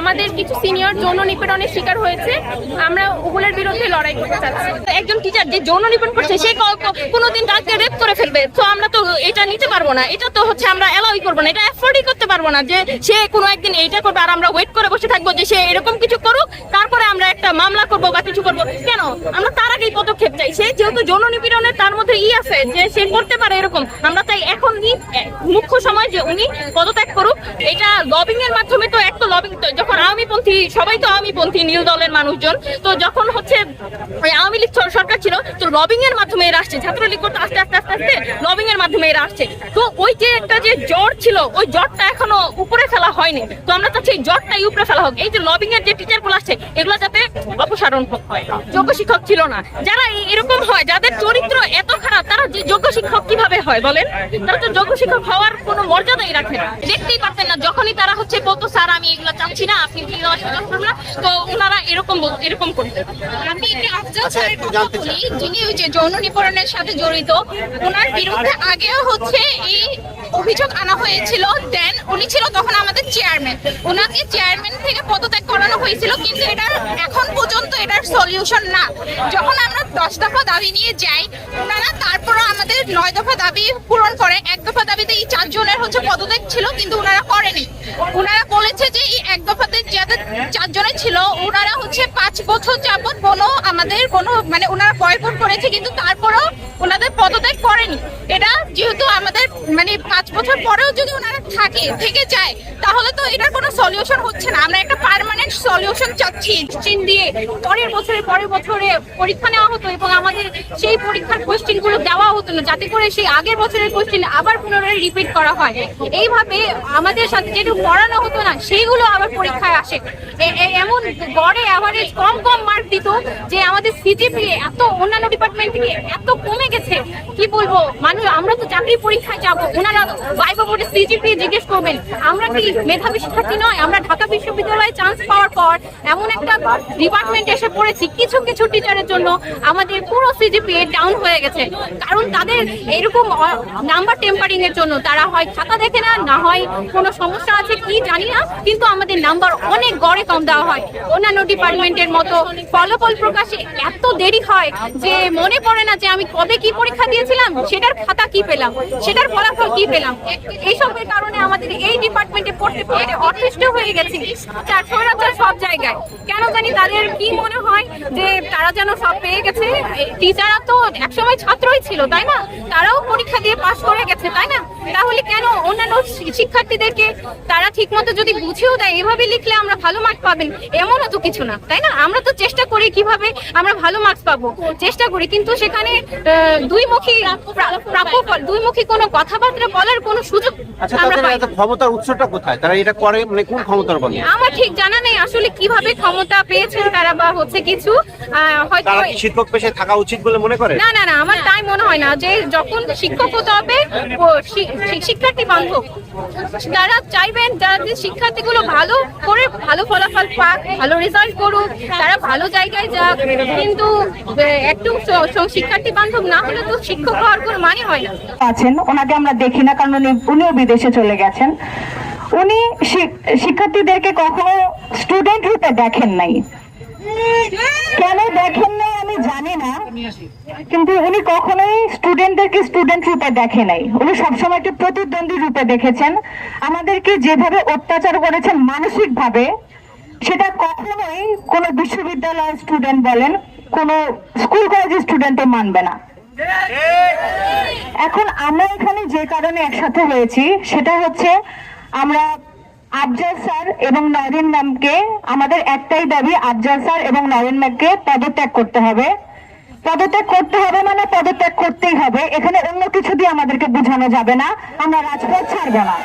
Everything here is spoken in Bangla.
আমাদের কিছু সিনিয়র যৌন নিপীড়নের শিকার হয়েছে। আমরা ওগুলোর বিরুদ্ধে লড়াই করতে চাচ্ছি। একজন টিচার যে যৌন নিপীড়ন করছে, সে কোনোদিন তাকে রেপ করে ফেলবে। তো আমরা তো এটা নিতে পারব না। এটা তো হচ্ছে আমরা অ্যালাউই করব না। এটা অ্যাফোর্ডই করতে পারব না যে সে কোনো একদিন এইটা করবে আর আমরা ওয়েট করে বসে থাকব যে সে এরকম কিছু করুক, তারপরে আমরা একটা মামলা করব বা কিছু করব। কেন? আমরা তার আগেই পদক্ষেপ চাই। সে যেহেতু যৌন নিপীড়নের তার মধ্যে ই আছে যে সে করতে পারে এরকম, আমরা চাই এখন মুখ্য সময় যে উনি পদত্যাগ করুক। এটা লবিং এর মাধ্যমে তো এক তো লবিং যখন আওয়ামী পন্থী সবাই তো আওয়ামী পন্থী নীল দলের মানুষজন, তো যখন হচ্ছে আওয়ামী লীগ সরকার ছিল, তো লবিং এর মাধ্যমে এরা আসছে। ছাত্রলীগ করতে আস্তে আস্তে আস্তে আস্তে লবিং এর মাধ্যমে এরা আসছে। তো ওই যে একটা যে জ্বর ছিল, ওই জ্বরটা এখনও উপরে ফেলা হয়নি। তো আমরা চাচ্ছি এই জ্বরটাই উপরে ফেলা হোক। এই যে লবিং এর যে টিচারগুলো আসছে, এগুলো যাতে অপসারণ হয়। যোগ্য শিক্ষক ছিল না। যারা এরকম হয় যাদের চরিত্র এত খারাপ, তারা যে যোগ্য শিক্ষক কীভাবে হয় বলেন? তারা তো যোগ্য শিক্ষক হওয়ার কোনো মর্যাদাই রাখে না। দেখতেই পারতেন না, যখনই তারা হচ্ছে বলতো স্যার আমি এগুলো চাচ্ছি না আপনি কি দেওয়ার সুযোগ করবেন না তো ওনারা এরকম করতেন আমি একটু আফজাল আচ্ছা, স্যারের কথা বলি যিনি ওই যে যৌন নিপীড়নের সাথে জড়িত ওনার বিরুদ্ধে আগেও হচ্ছে এই অভিযোগ আনা হয়েছিল দেন উনি ছিল তখন আমাদের চেয়ারম্যান ওনাকে চেয়ারম্যান থেকে পদত্যাগ করানো হয়েছিল কিন্তু এটার এখন পর্যন্ত এটার সলিউশন না। যখন আমরা দশ দফা দাবি নিয়ে যাই ওনারা তারপরও আমাদের নয় দফা দাবি পূরণ করে এক দফা দাবিতে এই চারজনের হচ্ছে পদত্যাগ ছিল কিন্তু ওনারা করেনি। ওনারা বলেছে যে এই এক দফাতে যাদের চারজনে ছিল, ওনারা হচ্ছে পাঁচ বছর যাবত কোনো আমাদের কোনো মানে ওনারা বয়কট করেছে, কিন্তু তারপরেও ওনাদের পদত্যাগ করেনি। এটা যেহেতু আমাদের মানে পাঁচ বছর পরেও যদি ওনারা থাকে, থেকে যায়, তাহলে তো এটার কোনো সলিউশন হচ্ছে না। আমরা একটা পার্মানেন্ট সলিউশন চাচ্ছি কোশ্চিন দিয়ে। পরের বছরে পরের বছরে পরীক্ষা নেওয়া হতো এবং আমাদের সেই পরীক্ষার কোশ্চিনগুলো দেওয়া হতো না, যাতে করে সেই আগের বছরের কোশ্চিন আবার পুনরায় রিপিট করা হয়। এইভাবে আমাদের সাথে যেটুকু পড়ানো হতো না, সেইগুলো আবার পরীক্ষায় আসে। এমন গড়ে অ্যাভারেজ কম কম মার্ক দিত যে আমাদের সিজিপি এত অন্যান্য ডিপার্টমেন্ট থেকে এত কমে গেছে। কি বলব? মানুষ, আমরা তো চাকরি পরীক্ষায় যাব। ওনারা ভাইবা বোর্ডে সিজিপি জিজ্ঞেস করবেন। আমরা কি মেধাবী শিক্ষার্থী নয়? আমরা ঢাকা বিশ্ববিদ্যালয়ে চান্স পাওয়ার পর এমন একটা ডিপার্টমেন্ট এসে পড়েছি, কিছু কিছু টিচারের জন্য আমাদের পুরো সিজিপি ডাউন হয়ে গেছে। কারণ তাদের এরকম নাম্বার টেম্পারিং এর জন্য তারা হয় খাতা দেখে না না হয় কোনো সমস্যা আছে, কি জানি না, কিন্তু আমাদের নাম্বার অনেক গড়ে কম দেওয়া হয়। অন্যান্য ডিপার্টমেন্টের মতো ফলাফল প্রকাশে এত দেরি হয় যে মনে পড়ে না যে আমি কবে কি পরীক্ষা দিয়েছিলাম? সেটার খাতা কি পেলাম? সেটার ফলাফল কি পেলাম? এইসবের কারণে আমাদের এই ডিপার্টমেন্টে পড়তে পড়তে অতিষ্ঠ হয়ে গেছি। চার সব জায়গায়। কেন জানি তাদের কি মনে হয় যে তারা যেন সব পেয়ে গেছে। টিচাররা তো একসময় ছাত্রই ছিল, তাই না? তারাও পরীক্ষা দিয়ে পাশ করে গেছে, তাই না? তাহলে কেন অন্যান্য শিক্ষার্থীদেরকে তারা ঠিকমতো যদি বুঝেও দেয় এভাবে লিখলে আমরা ভালো মার্ক পাবেন এমনও তো কিছু না তাই না? আমরা তো চেষ্টা করি কীভাবে আমরা ভালো মার্কস পাবো চেষ্টা করি। কিন্তু সেখানে দুইমুখী প্রাপ্য দুইমুখী কোনো কথাবার্তা বলার কোনো সুযোগ আচ্ছা আমরা পাই ক্ষমতার উৎসটা কোথায়? তারা এটা করে মানে কোন ক্ষমতার বলে আমার ঠিক জানা নেই আসলে কীভাবে ক্ষমতা পেয়েছেন তারা বা হচ্ছে কিছু আহ, হয়তো তারা কি শিক্ষক পেশায় থাকা উচিত বলে মনে করে? না না না আমার তাই মনে হয় না যে যখন শিক্ষক হতে হবে ও শি- শি- শিক্ষার্থী বান্ধব তারা চাইবেন যাতে শিক্ষার্থীগুলো ভালো করে ভালো ফলাফল পাক, ভালো রেজাল্ট করুক, তারা ভালো জায়গায় যাক। কিন্তু একটু শিক্ষার্থী বান্ধব না হলে তো শিক্ষক হওয়ার কোনো মানে হয় না। আছেন, ওনাকে আমরা দেখি না, কারণ উনি, উনিও বিদেশে চলে গেছেন। উনি শিক- শিক্ষার্থীদেরকে কখনো স্টুডেন্ট রূপে দেখেন নাই। কেন দেখেন নাই আমি জানি না। কিন্তু উনি কখনোই স্টুডেন্টদেরকে স্টুডেন্ট রূপে দেখে নাই। উনি সবসময় একটা প্রতিদ্বন্দ্বী রূপে দেখেছেন। আমাদেরকে যেভাবে অত্যাচার করেছেন মানসিক ভাবে সেটা কখনোই কোনো বিশ্ববিদ্যালয়ের স্টুডেন্ট বলেন, কোনো স্কুল কলেজের স্টুডেন্টও মানবে না। এখন আমরা এখানে যে কারণে একসাথে হয়েছি, সেটা হচ্ছে আমরা আফজাল স্যার এবং নরেন ম্যামকে, আমাদের একটাই দাবি, আফজাল স্যার এবং নরেন ম্যামকে পদত্যাগ করতে হবে। পদত্যাগ করতে হবে মানে পদত্যাগ করতেই হবে। এখানে অন্য কিছু দিয়ে আমাদেরকে বোঝানো যাবে না। আমরা রাজপথ ছাড়বো না।